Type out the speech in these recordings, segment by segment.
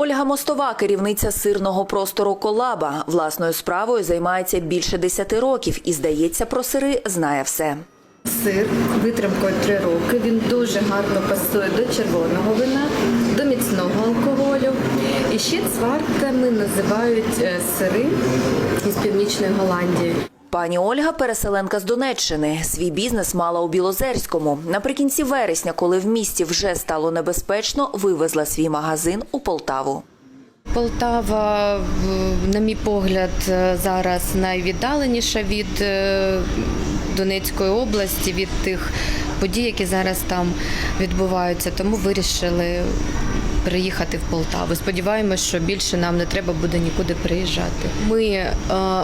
Ольга Мостова, керівниця сирного простору Колаба, власною справою займається більше 10 років і, здається, про сири знає все. Сир витримкою 3 роки. Він дуже гарно пасує до червоного вина, до міцного алкоголю. І ще цварками називають е, сири із північної Голландії. Пані Ольга переселенка з Донеччини. Свій бізнес мала у Білозерському. Наприкінці вересня, коли в місті вже стало небезпечно, вивезла свій магазин у Полтаву. Полтава, на мій погляд, е, зараз найвіддаленіша від е, Донецької області, від тих подій, які зараз там відбуваються. Тому вирішили приїхати в Полтаву. Сподіваємось, що більше нам не треба буде нікуди приїжджати. Ми е,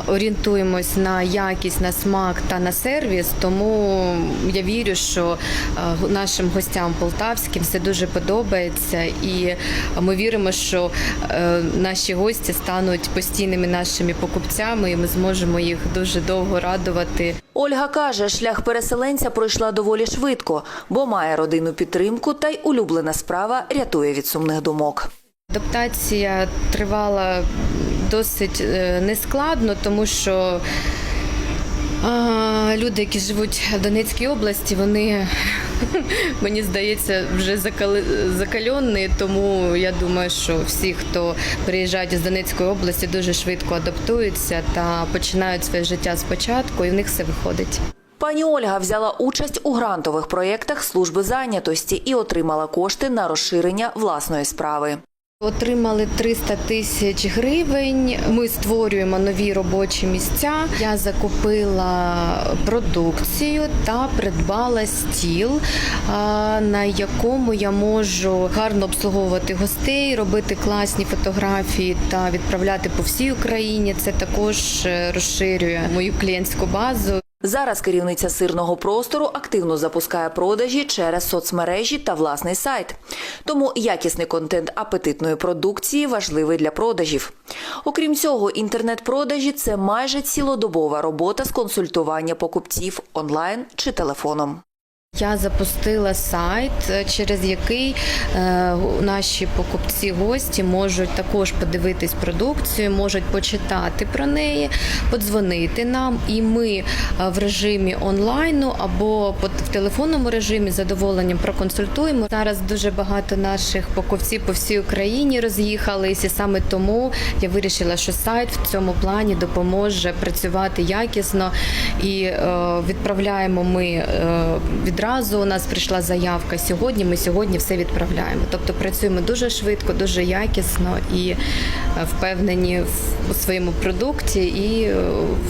орієнтуємось на якість, на смак та на сервіс, тому я вірю, що е, нашим гостям полтавським все дуже подобається, і ми віримо, що е, наші гості стануть постійними нашими покупцями, і ми зможемо їх дуже довго радувати. Ольга каже, шлях переселенця пройшла доволі швидко, бо має родинну підтримку та й улюблена справа рятує від сумних думок. Адаптація тривала досить е, нескладно, тому що люди, які живуть в Донецькій області, вони мені здається вже закали- тому я думаю, що всі, хто приїжджають з Донецької області, дуже швидко адаптуються та починають своє життя спочатку, і в них все виходить. Пані Ольга взяла участь у грантових проєктах служби зайнятості і отримала кошти на розширення власної справи. Отримали 300 тисяч гривень. Ми створюємо нові робочі місця. Я закупила продукцію та придбала стіл, на якому я можу гарно обслуговувати гостей, робити класні фотографії та відправляти по всій Україні. Це також е, розширює мою клієнтську базу. Зараз керівниця сирного простору активно запускає продажі через соцмережі та власний сайт. Тому якісний контент апетитної продукції важливий для продажів. Окрім цього, інтернет-продажі це майже цілодобова робота з консультування покупців онлайн чи телефоном. Я запустила сайт, е, через який е, наші покупці гості можуть також подивитись продукцію, можуть почитати про неї, подзвонити нам, і ми е, в режимі онлайну або в телефонному режимі з задоволенням проконсультуємо. Зараз дуже багато наших покупців по всій Україні роз'їхались, і саме тому я вирішила, що сайт в цьому плані допоможе працювати якісно і відправляємо ми е, відразу. У нас прийшла заявка сьогодні. Ми сьогодні все відправляємо. Тобто працюємо дуже швидко, дуже якісно і е, впевнені в своєму продукті і е,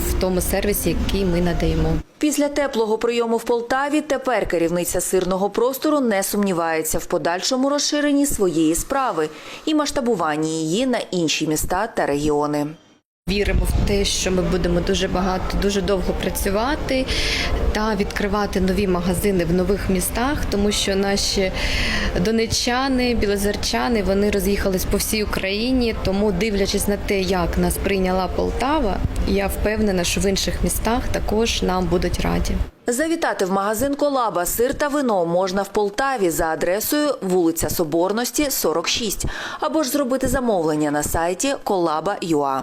в тому сервісі, який ми надаємо. Після теплого прийому в Полтаві тепер керівниця сирного простору не сумнівається в подальшому розширенні своєї справи і масштабуванні її на інші міста та регіони. Віримо в те, що ми будемо дуже багато, дуже довго працювати та відкривати нові магазини в нових містах, тому що наші донеччани, білозерчани вони роз'їхались по всій Україні. Тому, дивлячись на те, як нас прийняла Полтава, я впевнена, що в інших містах також нам будуть раді. Завітати в магазин Колаба сир та вино можна в Полтаві за адресою вулиця Соборності, 46, або ж зробити замовлення на сайті kolaba.ua.